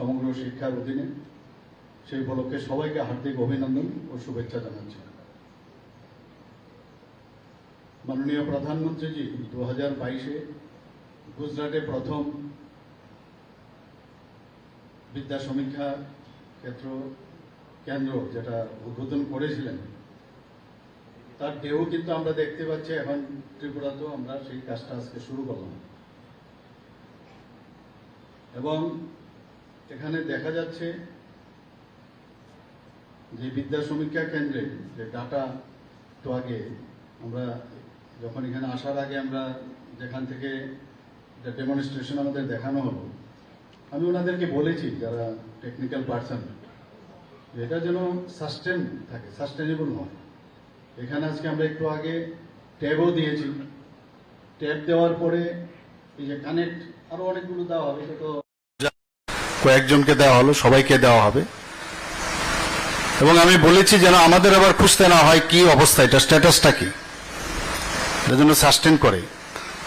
সমগ্র শিক্ষার অধীনে সেই উপলক্ষে সবাইকে হার্দিক অভিনন্দন ও শুভেচ্ছা জানাচ্ছি। মাননীয় প্রধানমন্ত্রীজি দু হাজার বাইশে গুজরাটে প্রথম বিদ্যা সমীক্ষা ক্ষেত্র কেন্দ্র যেটা উদ্বোধন করেছিলেন, তার ঢেউ কিন্তু আমরা দেখতে পাচ্ছি, এখন ত্রিপুরাতেও আমরা সেই কাজটা আজকে শুরু করলাম। এবং এখানে দেখা যাচ্ছে যে বিদ্যা সমীক্ষা কেন্দ্রে যে ডাটা তো আগে আমরা যখন এখানে আসার আগে আমরা যেখান থেকে ডেমনস্ট্রেশন আমাদের দেখানো হলো, আমি ওনাদেরকে বলেছি যারা টেকনিক্যাল পার্সন এটা যেন সাস্টেন থাকে সাস্টেনেবল হয়। এখানে আজকে আমরা একটু আগে ট্যাবও দিয়েছি। ট্যাব দেওয়ার পরে এই যে কানেক্ট আরও অনেকগুলো দেওয়া হবে তো কয়েকজনকে দেওয়া হলো, সবাইকে দেওয়া হবে। এবং আমি বলেছি যেন আমাদের আবার খুঁজতে না হয় কি অবস্থা, এটা স্ট্যাটাসটা কি। এটা যেন সাস্টেন করে।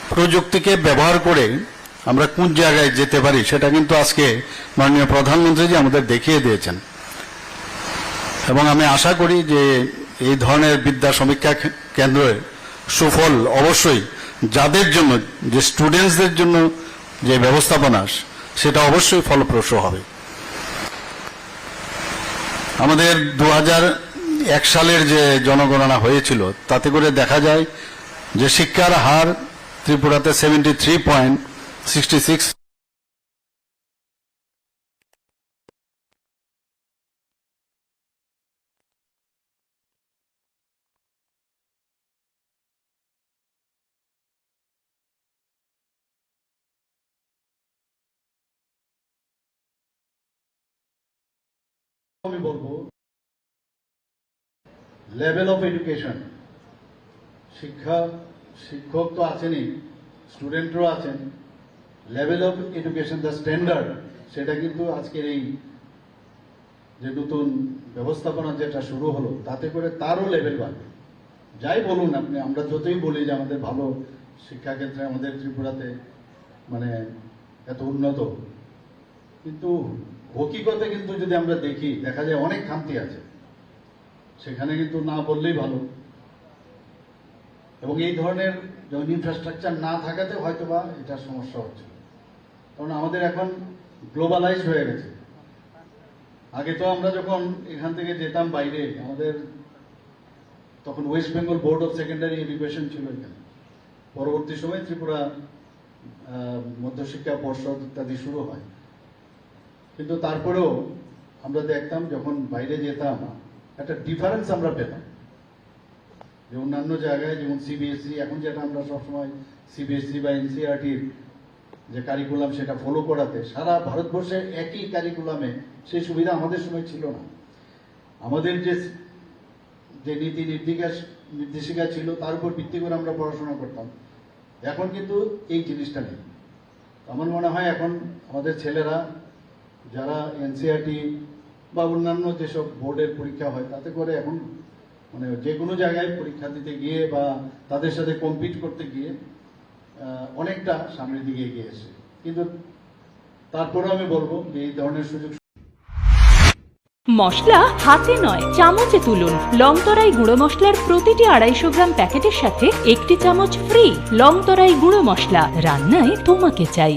প্রযুক্তিকে ব্যবহার করে আমরা কোন জায়গায় যেতে পারি, সেটা কিন্তু আজকে মাননীয় প্রধানমন্ত্রীজি আমাদের দেখিয়ে দিয়েছেন। এবং আমি আশা করি যে এই ধরনের বিদ্যা সমীক্ষা কেন্দ্রের সুফল অবশ্যই যাদের জন্য, যে স্টুডেন্টসদের জন্য যে ব্যবস্থাপনা সেটা অবশ্যই ফলপ্রসূ হবে। আমাদের দু এক সালের যে জনগণনা হয়েছিল, তাতে করে দেখা যায় যে শিক্ষার হার ত্রিপুরাতে seventy three point sixty six আমি বলব লেভেল অফ এডুকেশন শিক্ষা, শিক্ষক তো আছেনই স্টুডেন্টরাও আছেন level of education the standard সেটা কিন্তু আজকের এই যে নতুন ব্যবস্থাপনা যেটা শুরু হলো, তাতে করে তারও লেভেল বাড়বে। যাই বলুন আপনি, আমরা যতই বলি যে আমাদের ভালো শিক্ষাক্ষেত্রে আমাদের ত্রিপুরাতে মানে এত উন্নত, কিন্তু হকিকতে কিন্তু যদি আমরা দেখি, দেখা যায় অনেক খামতি আছে। সেখানে কিন্তু না বললেই ভালো। এবং এই ধরনের যখন ইনফ্রাস্ট্রাকচার না থাকাতে হয়তো বা এটা সমস্যা হচ্ছে। কারণ আমাদের এখন গ্লোবালাইজড হয়ে গেছে। আগে তো আমরা যখন এখান থেকে যেতাম বাইরে, আমাদের তখন West Bengal board of secondary education ছিল এখানে। পরবর্তী সময়ে ত্রিপুরা মধ্যশিক্ষা পর্ষদ ইত্যাদি শুরু হয়। কিন্তু তারপরেও আমরা দেখতাম যখন বাইরে যেতাম, একটা ডিফারেন্স আমরা পেতাম। যে অন্যান্য জায়গায় যেমন সিবিএসসি এখন যেটা আমরা সবসময় সিবিএসসি বা এনসিআরটির যে কারিকুলাম সেটা ফলো করাতে, সারা ভারতবর্ষে একই কারিকুলামে সেই সুবিধা আমাদের সময় ছিল না। আমাদের যে যে নীতি নির্দিকাস নির্দেশিকা ছিল, তার উপর ভিত্তি করে আমরা পড়াশোনা করতাম। এখন কিন্তু এই জিনিসটা নেই। আমার মনে হয় এখন আমাদের ছেলেরা যারা এনসিআরটি বা অন্যান্য যেসব বোর্ডের পরীক্ষা হয়, তাতে করে এখন মানে যে কোনো জায়গায় পরীক্ষা দিতে গিয়ে বা তাদের সাথে কম্পিট করতে গিয়ে অনেকটা সামনের দিকে এগিয়ে এসে কিন্তু তারপরে আমি বলব যে এই ধরনের সুযোগ মশলা হাতে নয়, চামচে তুলুন। লংতরাই গুঁড়ো মশলার প্রতিটি আড়াইশো গ্রাম প্যাকেটের সাথে একটি চামচ ফ্রি লংতরাই গুঁড়ো মশলা। রান্নায় তোমাকে চাই।